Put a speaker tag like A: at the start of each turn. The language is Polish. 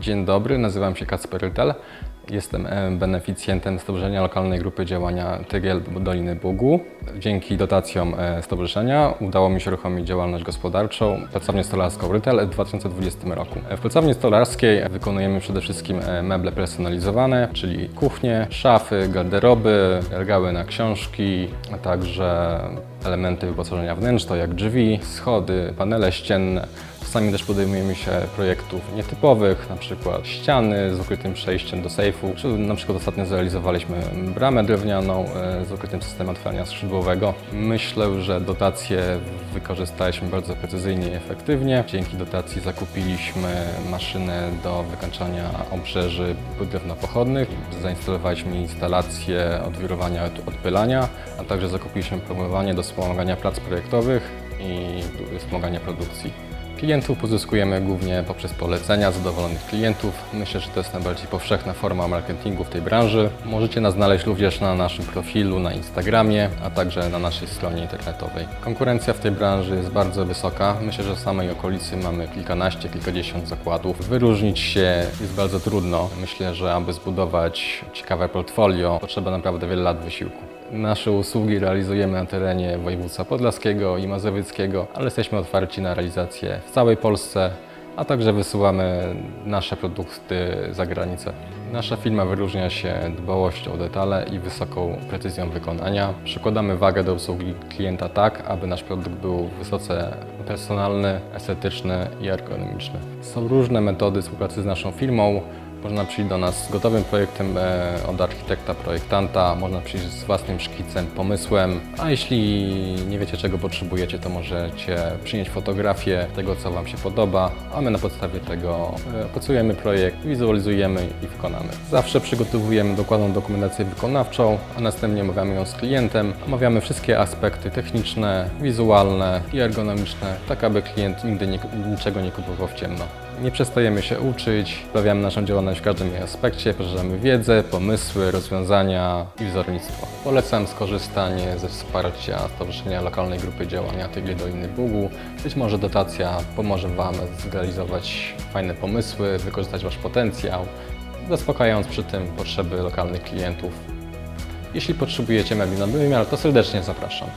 A: Dzień dobry, nazywam się Kacper Rytel. Jestem e, beneficjentem Stowarzyszenia Lokalnej Grupy Działania Tygiel Doliny Bugu. Dzięki dotacjom e, stowarzyszenia udało mi się uruchomić działalność gospodarczą Pracownię Stolarską Rytel w 2020 roku. E, W Pracowni Stolarskiej wykonujemy przede wszystkim meble personalizowane, czyli kuchnie, szafy, garderoby, regały na książki, a także elementy wyposażenia wnętrz, to jak drzwi, schody, panele ścienne. Czasami też podejmujemy się projektów nietypowych, na przykład ściany z ukrytym przejściem do sejfu, czy na przykład ostatnio zrealizowaliśmy bramę drewnianą e, z ukrytym systemem otwierania skrzydłowego. Myślę, że dotacje wykorzystaliśmy bardzo precyzyjnie i efektywnie. Dzięki dotacji zakupiliśmy maszynę do wykańczania obrzeży drewnopochodnych, zainstalowaliśmy instalację odwirowania odpylania, a także zakupiliśmy programowanie do wspomagania prac projektowych i wspomagania produkcji. Klientów pozyskujemy głównie poprzez polecenia zadowolonych klientów. Myślę, że to jest najbardziej powszechna forma marketingu w tej branży. Możecie nas znaleźć również na naszym profilu na Instagramie, a także na naszej stronie internetowej. Konkurencja w tej branży jest bardzo wysoka. Myślę, że w samej okolicy mamy kilkanaście, kilkadziesiąt zakładów. Wyróżnić się jest bardzo trudno. Myślę, że aby zbudować ciekawe portfolio, potrzeba naprawdę wiele lat wysiłku. Nasze usługi realizujemy na terenie województwa podlaskiego i mazowieckiego, ale jesteśmy otwarci na realizację w całej Polsce, a także wysyłamy nasze produkty za granicę. Nasza firma wyróżnia się dbałością o detale i wysoką precyzją wykonania. Przykładamy wagę do obsługi klienta tak, aby nasz produkt był wysoce personalny, estetyczny i ergonomiczny. Są różne metody współpracy z naszą firmą. Można przyjść do nas z gotowym projektem e, od architekta, projektanta, można przyjść z własnym szkicem, pomysłem, a jeśli nie wiecie czego potrzebujecie, to możecie przynieść fotografię tego, co Wam się podoba, a my na podstawie tego e, opracujemy projekt, wizualizujemy i wykonamy. Zawsze przygotowujemy dokładną dokumentację wykonawczą, a następnie omawiamy ją z klientem, omawiamy wszystkie aspekty techniczne, wizualne i ergonomiczne, tak aby klient nigdy nie, niczego nie kupował w ciemno. Nie przestajemy się uczyć, sprawiamy naszą działalność w każdym jej aspekcie, poszerzamy wiedzę, pomysły, rozwiązania i wzornictwo. Polecam skorzystanie ze wsparcia Stowarzyszenia Lokalnej Grupy Działania Tygli Doliny Bugu. Być może dotacja pomoże Wam zrealizować fajne pomysły, wykorzystać Wasz potencjał, zaspokajając przy tym potrzeby lokalnych klientów. Jeśli potrzebujecie mebli na wymiar, to serdecznie zapraszam.